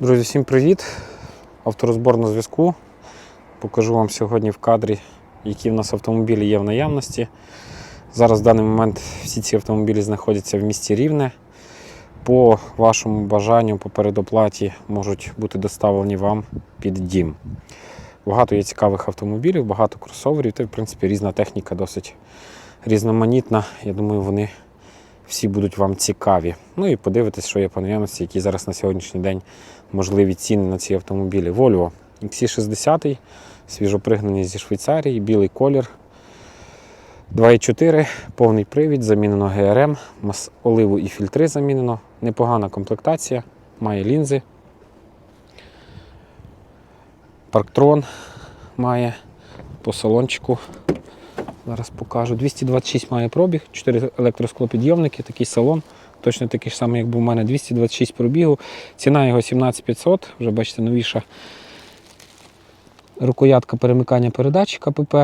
Друзі, всім привіт! Авторозбор на зв'язку. Покажу вам сьогодні в кадрі, які в нас автомобілі є в наявності. Зараз в даний момент всі ці автомобілі знаходяться в місті Рівне. По вашому бажанню, по передоплаті можуть бути доставлені вам під дім. Багато є цікавих автомобілів, багато кросоверів, та в принципі різна техніка досить різноманітна. Я думаю, вони всі будуть вам цікаві. Ну і подивитись, що є по наявності, які зараз на сьогоднішній день можливі ціни на ці автомобілі. Volvo XC60, свіжопригнаний зі Швейцарії, білий колір. 2,4, повний привід, замінено ГРМ, оливу і фільтри замінено. Непогана комплектація, має лінзи. Парктрон має по салончику. Зараз покажу. 226 має пробіг, 4 електросклопідйомники, такий салон. Точно такий ж самий, як був у мене 226 пробігу. Ціна його 17500, вже бачите, новіша рукоятка перемикання передач КПП.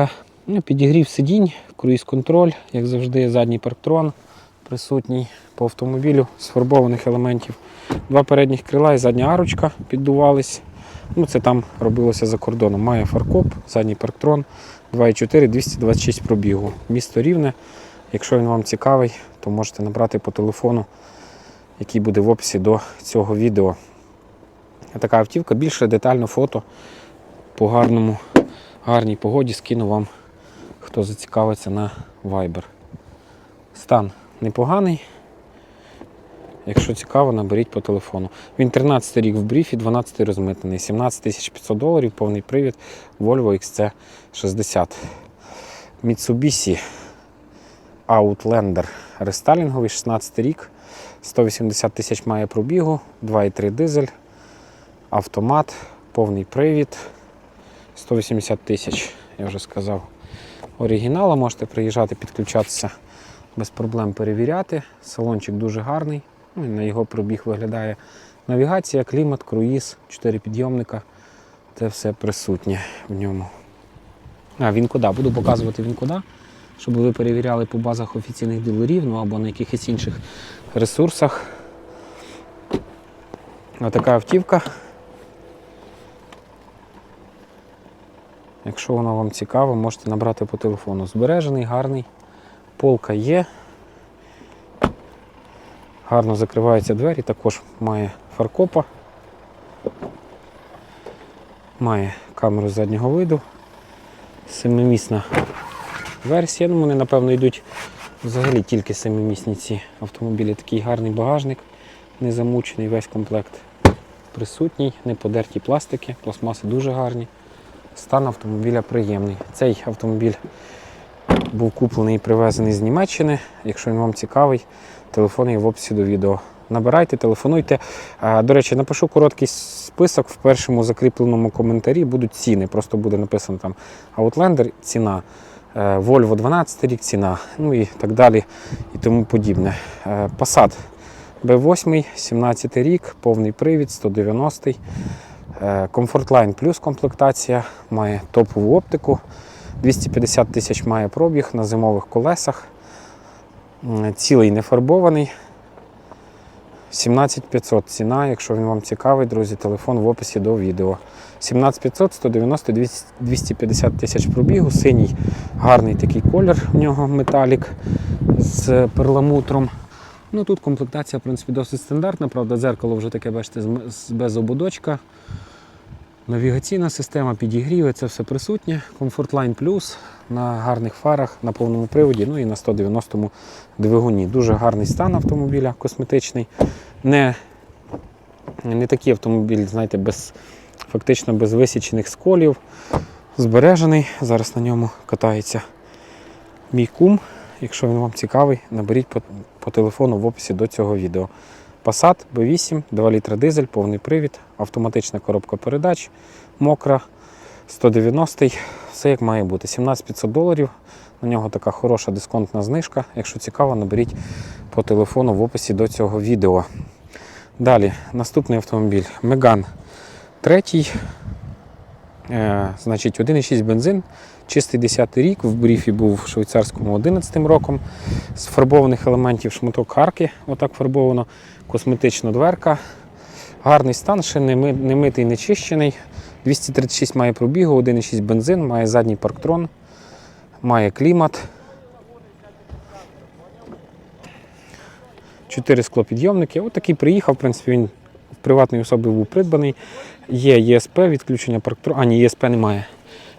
Ну, підігрів сидінь, круїз-контроль, як завжди, задній парктрон присутній по автомобілю з фарбованих елементів. Два передніх крила і задня арочка піддувались. Ну, це там робилося за кордоном. Має фаркоп, задній парктрон, 2,4, 226 пробігу. Місто Рівне. Якщо він вам цікавий, то можете набрати по телефону, який буде в описі до цього відео. Така автівка, більше детально фото по гарному, гарній погоді скину вам, хто зацікавиться на Viber. Стан непоганий. Якщо цікаво, наберіть по телефону. Він 13 рік в бріфі, 12 розмитнений, 17 500 доларів, повний привід, Volvo XC60. Mitsubishi Outlander рестайлінговий, 16 рік, 180 тисяч має пробігу, 2,3 дизель, автомат, повний привід, 180 тисяч, я вже сказав. Оригінала можете приїжджати, підключатися без проблем перевіряти. Салончик дуже гарний. Ну, на його пробіг виглядає навігація, клімат, круїз, 4 підйомника. Це все присутнє в ньому. А, він куди? Буду показувати він куди, щоб ви перевіряли по базах офіційних дилерів ну, або на якихось інших ресурсах. Отака автівка. Якщо вона вам цікава, можете набрати по телефону. Збережений, гарний, полка є. Гарно закриваються двері, також має фаркопа, має камеру заднього виду, семимісна версія. Ну, вони, напевно, йдуть взагалі тільки семимісні ці автомобілі. Такий гарний багажник, не замучений, весь комплект присутній, не подерті пластики, пластмаси дуже гарні. Стан автомобіля приємний. Цей автомобіль був куплений і привезений з Німеччини. Якщо він вам цікавий, телефон є в описі до відео. Набирайте, телефонуйте. До речі, напишу короткий список. В першому закріпленому коментарі будуть ціни. Просто буде написано там Outlander ціна, е, Volvo 12 рік ціна, ну і так далі і тому подібне. Е, Passat B8, 17 рік, повний привід, 190 Е, Comfortline плюс комплектація, має топову оптику. 250 тисяч має пробіг на зимових колесах. Цілий не фарбований. 17500 ціна, якщо він вам цікавий, друзі, телефон в описі до відео. 17500, 190 250 тисяч пробігу, синій гарний такий колір у нього металік з перламутром. Ну Тут комплектація в принципі, досить стандартна, правда, дзеркало вже таке, бачите, без ободочка. Навігаційна система, підігріви, це все присутнє. Comfortline Plus на гарних фарах, на повному приводі, ну і на 190-му двигуні. Дуже гарний стан автомобіля, косметичний. Не, не такий автомобіль, знаєте, без, фактично без висічених сколів. Збережений. Зараз на ньому катається мій кум. Якщо він вам цікавий, наберіть по, по телефону в описі до цього відео. Passat B8, 2 літра дизель, повний привід, автоматична коробка передач, мокра, 190 все як має бути. 17500 доларів. На нього така хороша дисконтна знижка. Якщо цікаво, наберіть по телефону в описі до цього відео. Далі, наступний автомобіль Megane 3. Е, значить, 1,6 бензин, чистий 10 рік, в бріфі був в швейцарському 11 роком. З фарбованих елементів шматок арки, отак фарбовано, косметична дверка, Гарний стан, ще не, митий, не чищений. 236 має пробігу, 1,6 бензин, має задній парктрон, має клімат. 4 склопідйомники. Ось такий приїхав, в принципі, він в приватної особи був придбаний. Є ЄСП, відключення парктрона. А, ні, ЄСП немає.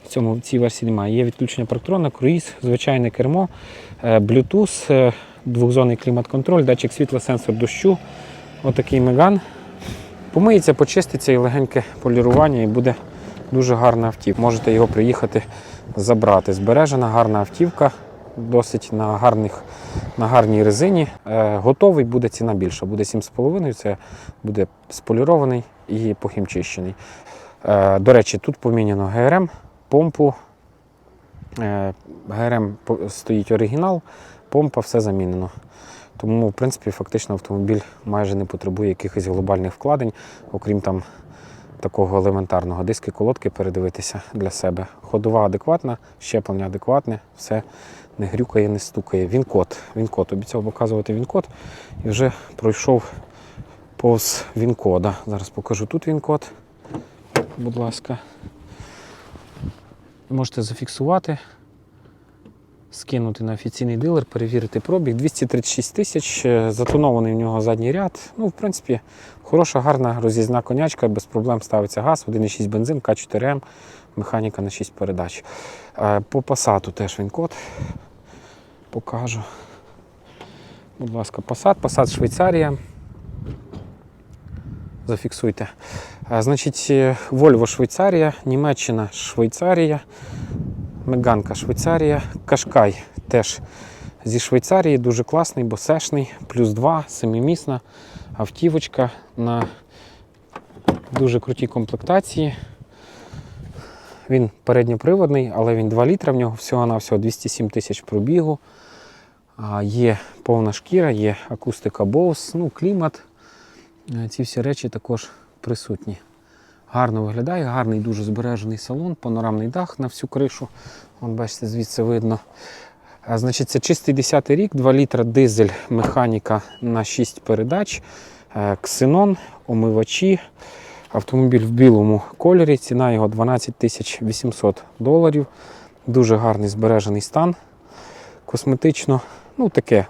В цьому в цій версії немає. Є відключення парктрона, круїз, звичайне кермо, Bluetooth, е, двохзонний клімат-контроль, датчик світла, сенсор дощу. Отакий меган. Помиється, почиститься і легеньке полірування, і буде дуже гарна автівка. Можете його приїхати забрати. Збережена гарна автівка, досить на, гарних, на гарній резині. Е, готовий буде ціна більша. Буде 7,5, це буде сполірований і похімчищений. Е, до речі, тут поміняно ГРМ, помпу. Е, ГРМ стоїть оригінал, помпа, все замінено. Тому, в принципі, фактично автомобіль майже не потребує якихось глобальних вкладень, окрім там такого елементарного диски, колодки передивитися для себе. Ходова адекватна, щеплення адекватне, все не грюкає, не стукає. Він код. Він код. Обіцяв показувати він код і вже пройшов повз він кода. Зараз покажу тут він код. Будь ласка. Можете зафіксувати скинути на офіційний дилер, перевірити пробіг. 236 тисяч, е, затонований в нього задній ряд. Ну, в принципі, хороша, гарна роз'їзна конячка, без проблем ставиться газ, 1,6 бензин, К4М, механіка на 6 передач. Е, По пасату теж він код. Покажу. Будь ласка, Passat, Passat Швейцарія. Зафіксуйте. Е, Значить, Volvo Швейцарія, Німеччина Швейцарія. Меганка Швейцарія, Кашкай теж зі Швейцарії, дуже класний, босешний, плюс 2, семимісна автівочка на дуже крутій комплектації. Він передньоприводний, але він 2 літра, в нього всього-навсього 207 тисяч пробігу. Є повна шкіра, є акустика Bose, ну, клімат. Е, Ці всі речі також присутні. Гарно виглядає, гарний, дуже збережений салон, панорамний дах на всю кришу. Вон, бачите, звідси видно. Значить, це чистий 10 рік, 2 літра дизель, механіка на 6 передач, е, ксенон, омивачі. Автомобіль в білому кольорі, ціна його 12 800 доларів. Дуже гарний збережений стан. Косметично, ну таке,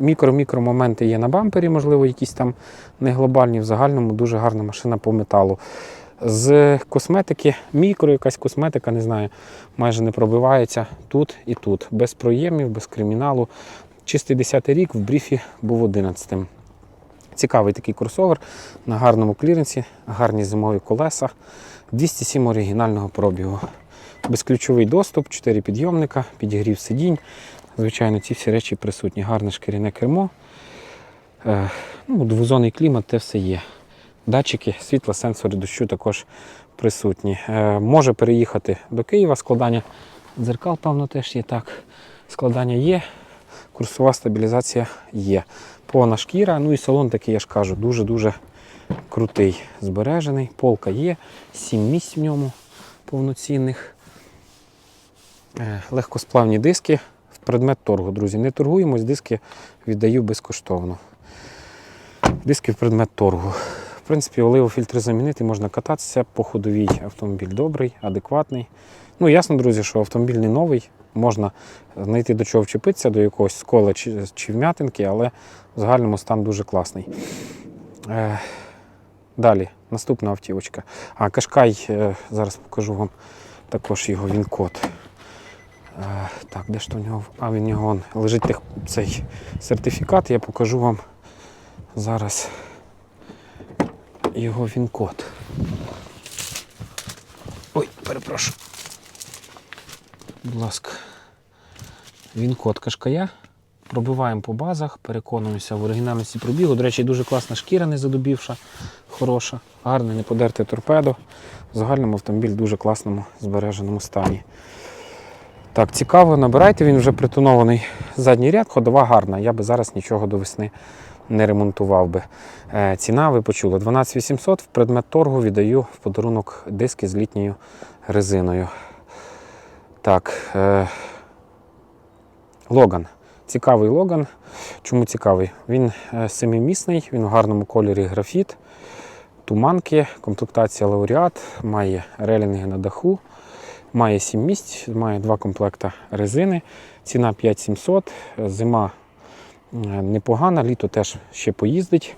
мікро-мікро моменти є на бампері, можливо, якісь там не глобальні. В загальному дуже гарна машина по металу. З косметики, мікро якась косметика, не знаю, майже не пробивається тут і тут. Без проємів, без криміналу. Чистий 10 рік в бріфі був 11-м. Цікавий такий кросовер на гарному кліренсі, гарні зимові колеса, 207 оригінального пробігу. Безключовий доступ, 4 підйомника, підігрів сидінь. Звичайно, ці всі речі присутні. Гарне шкіряне кермо. Е, ну, двозонний клімат, те все є. Датчики, світла, сенсори дощу також присутні. Е, може переїхати до Києва. Складання дзеркал, певно, теж є так. Складання є, курсова стабілізація є. Повна шкіра, ну і салон такий, я ж кажу, дуже-дуже крутий, збережений. Полка є, 7 місць в ньому повноцінних. Е, Легкосплавні диски в предмет торгу, друзі. Не торгуємось, диски віддаю безкоштовно. Диски в предмет торгу. В принципі, оливофільтри замінити, можна кататися по ходовій. Автомобіль добрий, адекватний. Ну, ясно, друзі, що автомобіль не новий. Можна знайти до чого вчепитися, до якогось скола чи, чи вм'ятинки, але в загальному стан дуже класний. Е, далі, наступна автівочка. А Кашкай, е, зараз покажу вам також його він-код. Е, так, де ж то в нього? А, він вон, лежить цей сертифікат, я покажу вам зараз його він-код. Ой, перепрошую. Будь ласка. Він-код Кашкая. Пробиваємо по базах, переконуємося в оригінальності пробігу. До речі, дуже класна шкіра, не задубівша, хороша, гарне, не подерте торпедо. В загальному автомобіль в дуже класному збереженому стані. Так, цікаво, набирайте, він вже притонований задній ряд, ходова гарна. Я би зараз нічого до весни не ремонтував би. Е, ціна, ви почули, 12 800 в предмет торгу віддаю в подарунок диски з літньою резиною. Так, е, Логан. Цікавий Логан. Чому цікавий? Він е, семимісний, він в гарному кольорі графіт. туманки, комплектація лауреат, має релінги на даху, має 7 місць, має два комплекта резини, ціна 5700, зима непогана, літо теж ще поїздить.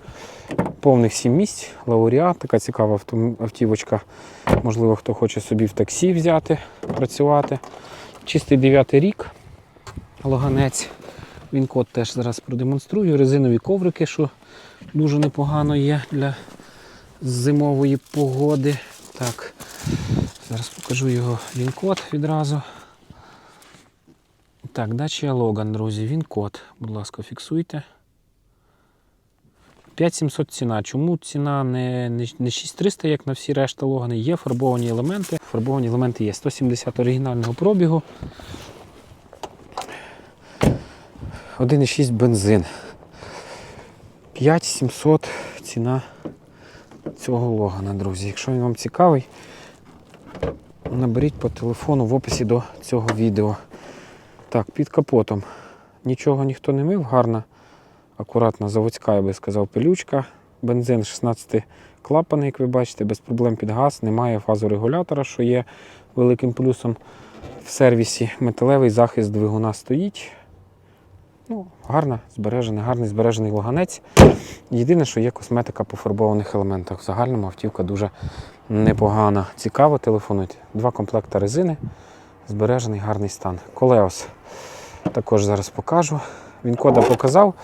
Повних 7 місць, лауреат, така цікава автівочка. Можливо, хто хоче собі в таксі взяти, працювати. Чистий 9 рік, логанець. Він код теж зараз продемонструю. Резинові коврики, що дуже непогано є для зимової погоди. Так, зараз покажу його він код відразу. Так, Dacia Logan, друзі, він код. Будь ласка, фіксуйте. 5700 ціна. Чому ціна не, не 6300, як на всі решта Логани? Є фарбовані елементи. Фарбовані елементи є. 170 оригінального пробігу. 1,6 бензин. 5700 ціна цього Логана, друзі. Якщо він вам цікавий, наберіть по телефону в описі до цього відео. Так, під капотом. Нічого ніхто не мив, гарна, акуратна заводська, я би сказав, пилючка. Бензин 16 клапаний, як ви бачите, без проблем під газ, немає фазорегулятора, що є великим плюсом в сервісі. Металевий захист двигуна стоїть. Ну, гарна, збережений, гарний збережений логанець. Єдине, що є косметика по фарбованих елементах. В загальному автівка дуже непогана. Цікаво, телефонуйте. Два комплекти резини, збережений гарний стан. Колеос також зараз покажу. Він кода показав.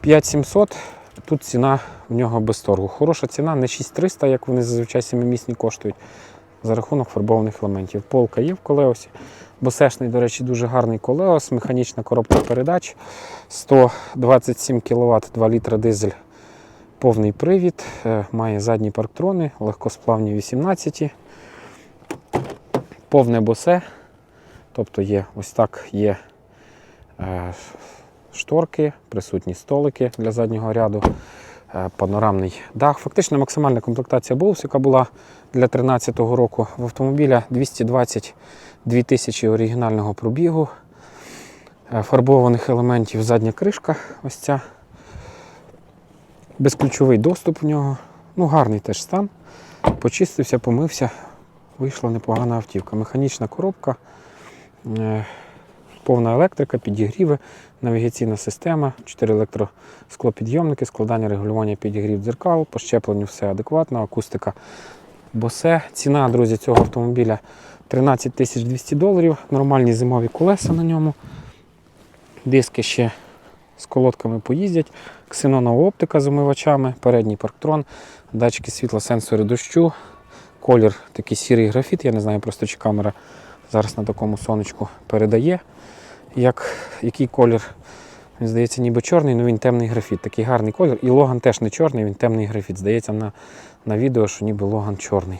5700. Тут ціна в нього без торгу. Хороша ціна, не 6300, як вони зазвичай семимісні коштують. За рахунок фарбованих елементів. Полка є в колеосі. Босешний, до речі, дуже гарний колеос, механічна коробка передач, 127 кВт, 2 літра дизель, повний привід, е, має задні парктрони, легкосплавні 18, повне босе. Тобто є ось так є е, шторки, присутні столики для заднього ряду, е, панорамний дах. Фактично максимальна комплектація Bose, яка була для 2013 року в автомобіля 222 тисячі оригінального пробігу, е, фарбованих елементів задня кришка, ось ця. Безключовий доступ в нього. Ну, гарний теж стан. Почистився, помився, вийшла непогана автівка. Механічна коробка, е, повна електрика, підігріви, навігаційна система, 4 електросклопідйомники, складання регулювання підігрів дзеркал, по щепленню все адекватно, акустика Босе. Ціна, друзі, цього автомобіля 13 200 доларів. Нормальні зимові колеса на ньому. Диски ще з колодками поїздять. Ксенонова оптика з омивачами, передній парктрон, датчики світла, сенсори дощу. Колір такий сірий графіт. Я не знаю просто чи камера зараз на такому сонечку передає. Як, який колір. Він здається, ніби чорний, але він темний графіт. Такий гарний колір. І Логан теж не чорний, він темний графіт. Здається, на, на відео, що ніби Логан чорний.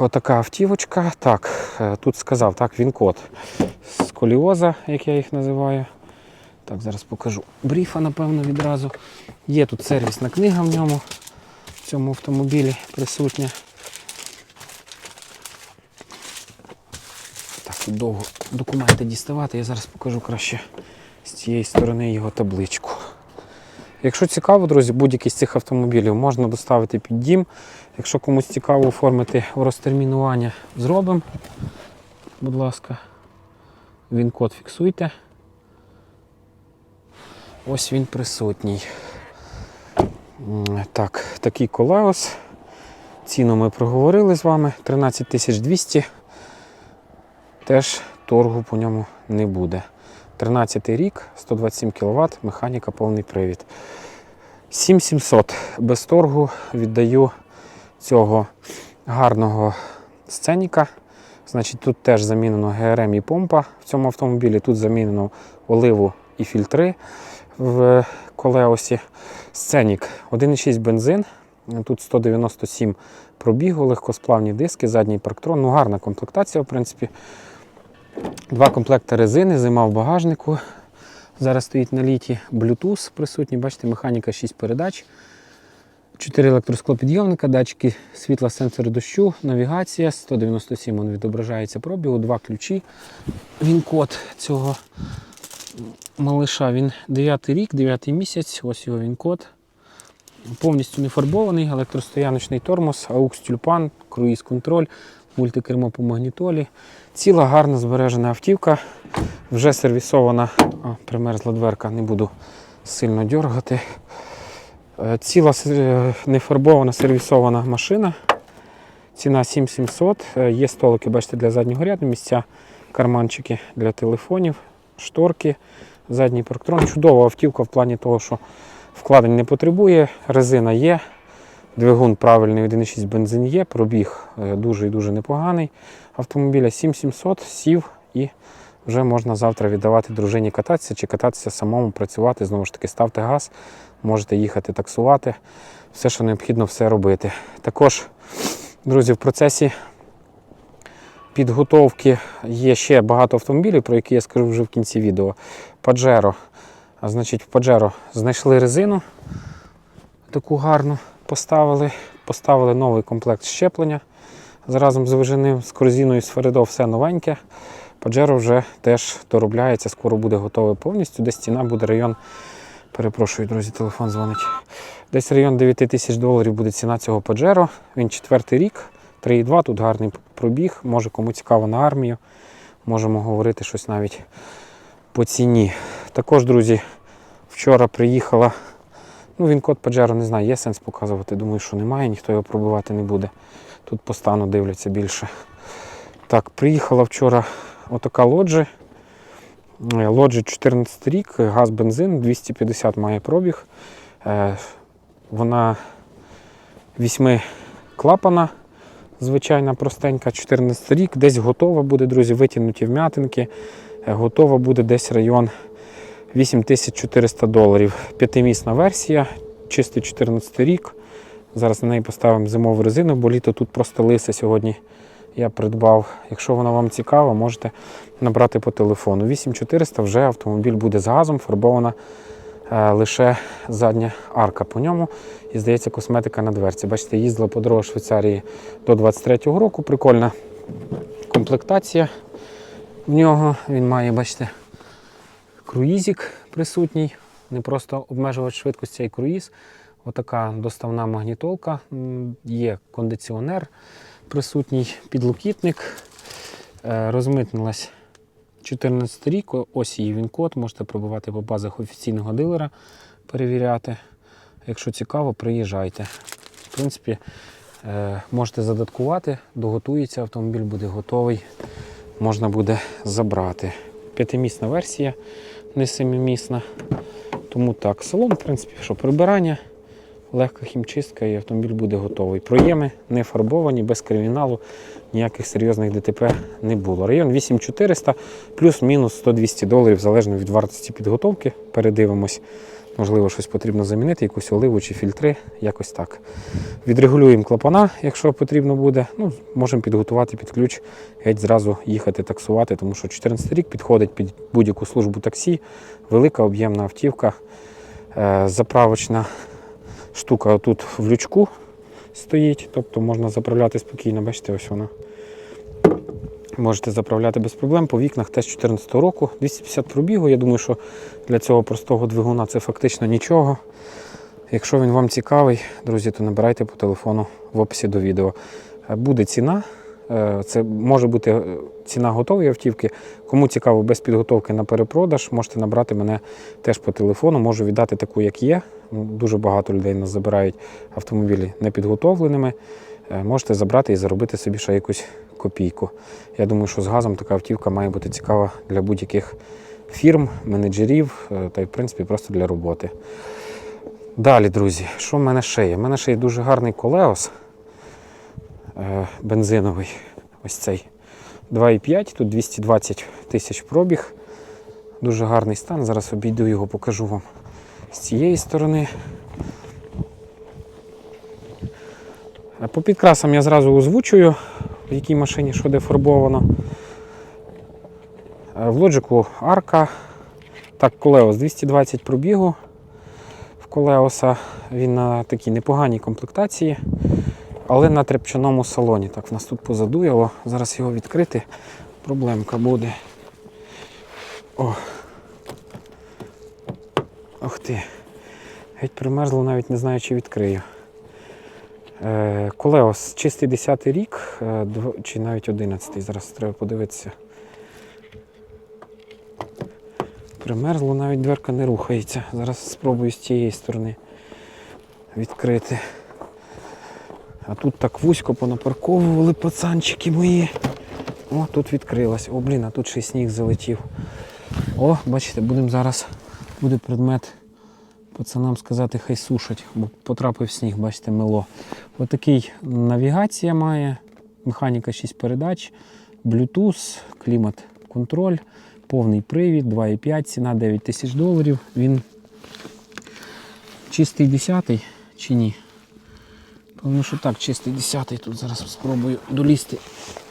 Отака автівочка. Так, е, тут сказав, так, він код. Сколіоза, як я їх називаю. Так, зараз покажу. Бріфа, напевно, відразу. Є тут сервісна книга в ньому, цьому автомобілі присутня. Так, тут довго документи діставати. Я зараз покажу краще з цієї сторони його табличку. Якщо цікаво, друзі, будь-який з цих автомобілів можна доставити під дім. Якщо комусь цікаво оформити розтермінування, зробимо. Будь ласка, він код фіксуйте. Ось він присутній. Так, такий колеос. Ціну ми проговорили з вами. 13 200. Теж торгу по ньому не буде. 13 рік, 127 кВт, механіка, повний привід. 7700 без торгу віддаю цього гарного сценіка. Значить, тут теж замінено ГРМ і помпа в цьому автомобілі. Тут замінено оливу і фільтри в колеосі. Сценік 1,6 бензин. Тут 197 пробігу, легкосплавні диски, задній парктрон. Ну, гарна комплектація, в принципі. Два комплекти резини, зима в багажнику. Зараз стоїть на літі Bluetooth присутній. Бачите, механіка 6 передач. 4 електросклопідйомника, датчики світла, сенсори дощу, навігація, 197 він відображається пробігу, два ключі. Він код цього малиша. Він 9 рік, 9 місяць, ось його він код. Повністю не фарбований, електростояночний тормоз, AUX тюльпан, круїз контроль, мультикермо по магнітолі. Ціла гарна збережена автівка. Вже сервісована. О, примерзла дверка, не буду сильно дергати. Е, Ціла е, нефарбована сервісована машина. Ціна 7700. Е, Є столики, бачите, для заднього ряду, місця, карманчики для телефонів, шторки, задній парктрон. Чудова автівка в плані того, що вкладень не потребує, резина є, двигун правильний 1,6 бензин є, пробіг е, дуже і дуже непоганий. Автомобіля 7700 сів і вже можна завтра віддавати дружині кататися чи кататися самому, працювати. Знову ж таки, ставте газ, можете їхати таксувати. Все, що необхідно, все робити. Також, друзі, в процесі підготовки є ще багато автомобілів, про які я скажу вже в кінці відео. Pajero. А значить, в Pajero знайшли резину таку гарну, поставили, поставили новий комплект щеплення. Разом з виженим, з корзиною з Фередо все новеньке. Pajero вже теж доробляється, скоро буде готовий повністю. Десь ціна буде район. Перепрошую, друзі, телефон дзвонить. Десь район 9 тисяч доларів буде ціна цього Pajero. Він четвертий рік, 3,2, тут гарний пробіг. Може кому цікаво на армію. Можемо говорити щось навіть по ціні. Також, друзі, вчора приїхала. Ну, він код Pajero, не знаю, є сенс показувати. Думаю, що немає, ніхто його пробивати не буде. Тут по стану дивляться більше. Так, приїхала вчора отака лоджі. Е, Лоджі 14 рік, газ бензин, 250 має пробіг. Е, Вона 8 клапана, звичайна простенька, 14 рік, десь готова буде, друзі, витягнуті вм'ятинки. Е, Готова буде десь район 8400 доларів. П'ятимісна версія, чистий 14 рік. Зараз на неї поставимо зимову резину, бо літо тут просто лисе сьогодні. Я придбав. Якщо вона вам цікава, можете набрати по телефону. 8400 вже автомобіль буде з газом, фарбована лише задня арка по ньому. І здається, косметика на дверці. Бачите, їздила по дорогах Швейцарії до 23-го року. Прикольна комплектація в нього. Він має, бачите, круїзик присутній. Не просто обмежувач швидкості, й круїз. Отака доставна магнітолка. Є кондиціонер присутній, підлокітник. Е, Розмитнилась 14 рік, ось її він-код. Можете пробувати по базах офіційного дилера, перевіряти. Якщо цікаво, приїжджайте. В принципі, е, можете задаткувати, доготується, автомобіль буде готовий, можна буде забрати. П'ятимісна версія, не семимісна. Тому так, салон, в принципі, що прибирання, легка хімчистка і автомобіль буде готовий. Проєми не фарбовані, без криміналу, ніяких серйозних ДТП не було. Район 8400 плюс-мінус 100-200 доларів, залежно від вартості підготовки. Передивимось. Можливо, щось потрібно замінити, якусь оливу чи фільтри, якось так. Відрегулюємо клапана, якщо потрібно буде. Ну, можемо підготувати під ключ, геть зразу їхати таксувати, тому що 14 рік підходить під будь-яку службу таксі, велика об'ємна автівка, е, заправочна штука тут в лючку стоїть, тобто можна заправляти спокійно, бачите, ось вона. Можете заправляти без проблем по вікнах теж 14 року. 250 пробігу. Я думаю, що для цього простого двигуна це фактично нічого. Якщо він вам цікавий, друзі, то набирайте по телефону в описі до відео. Е, Буде ціна. Е, Це може бути е, ціна готової автівки. Кому цікаво без підготовки на перепродаж, можете набрати мене теж по телефону. Можу віддати таку, як є. Ну, Дуже багато людей нас забирають автомобілі непідготовленими. Е, Можете забрати і заробити собі ще якусь копійку. Я думаю, що з газом така автівка має бути цікава для будь-яких фірм, менеджерів е, та й в принципі просто для роботи. Далі, друзі, що в мене ще є? У мене ще є дуже гарний колеос е, бензиновий. Ось цей 2,5, тут 220 тисяч пробіг. Дуже гарний стан. Зараз обійду його, покажу вам з цієї сторони. По підкрасам я зразу озвучую, в якій машині що де фарбовано. Е, В лоджику арка. Так, колеос 220 пробігу. В колеоса він на такій непоганій комплектації, але на тряпчаному салоні. Так, в нас тут позаду його. Зараз його відкрити. Проблемка буде. О. Ох ти. Геть примерзло, навіть не знаю, чи відкрию. Е, Колеос, чистий 10 рік, е, чи навіть 11 зараз треба подивитися. Примерзло, навіть дверка не рухається. Зараз спробую з тієї сторони відкрити. А тут так вузько понапарковували пацанчики мої. О, тут відкрилась. О, блін, а тут ще й сніг залетів. О, бачите, будемо зараз, буде предмет пацанам сказати, хай сушать, бо потрапив сніг, бачите, мело. Отакий навігація має, механіка 6 передач, Bluetooth, клімат, контроль, повний привід, 2,5, ціна 9 тисяч доларів. Він чистий 10 чи ні? Певно, що так, чистий 10 Тут зараз спробую долізти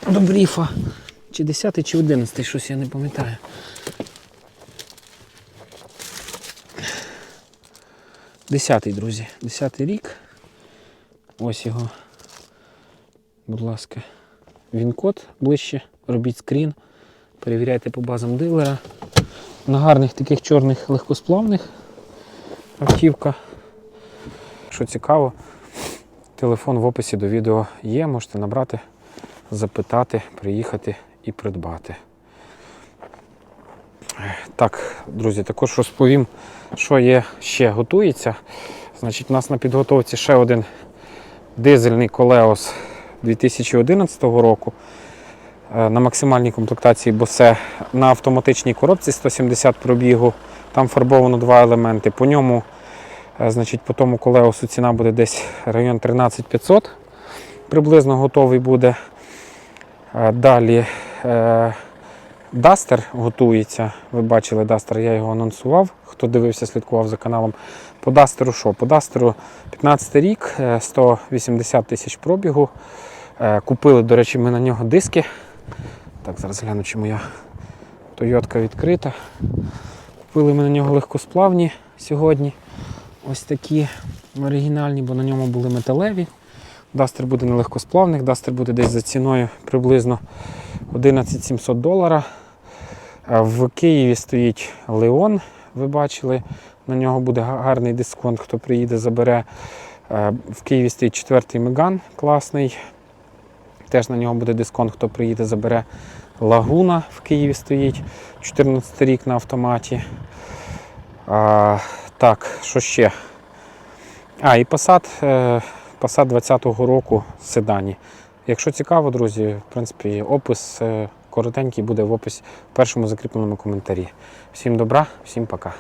до бріфа. Чи 10 чи 11 щось я не пам'ятаю. Десятий, друзі. Десятий рік. Ось його. Будь ласка. Він код ближче. Робіть скрін. Перевіряйте по базам дилера. На гарних таких чорних легкосплавних автівка. Що цікаво, телефон в описі до відео є. Можете набрати, запитати, приїхати і придбати. Так, друзі, також розповім, що є ще готується. Значить, у нас на підготовці ще один дизельний колеос 2011 року. Е, На максимальній комплектації Bose на автоматичній коробці 170 пробігу. Там фарбовано два елементи. По ньому, е, значить, по тому колеосу ціна буде десь район 13500. Приблизно готовий буде. Е, Далі Дастер готується. Ви бачили Дастер, я його анонсував. Хто дивився, слідкував за каналом. По Дастеру що? По Дастеру 15 рік, е, 180 тисяч пробігу. Е, Купили, до речі, ми на нього диски. Так, зараз гляну, чи моя Тойотка відкрита. Купили ми на нього легкосплавні сьогодні. Ось такі оригінальні, бо на ньому були металеві. Дастер буде на легкосплавних, Дастер буде десь за ціною приблизно 11 700 долара. В Києві стоїть Леон, ви бачили. На нього буде гарний дисконт, хто приїде, забере. В Києві стоїть четвертий Меган класний. Теж на нього буде дисконт, хто приїде, забере. Лагуна в Києві стоїть. 14 рік на автоматі. А, так, що ще? А, і Passat, е, Passat 20-го року седані. Якщо цікаво, друзі, в принципі, опис е, коротенький буде в описі в першому закріпленому коментарі. Всім добра, всім пока.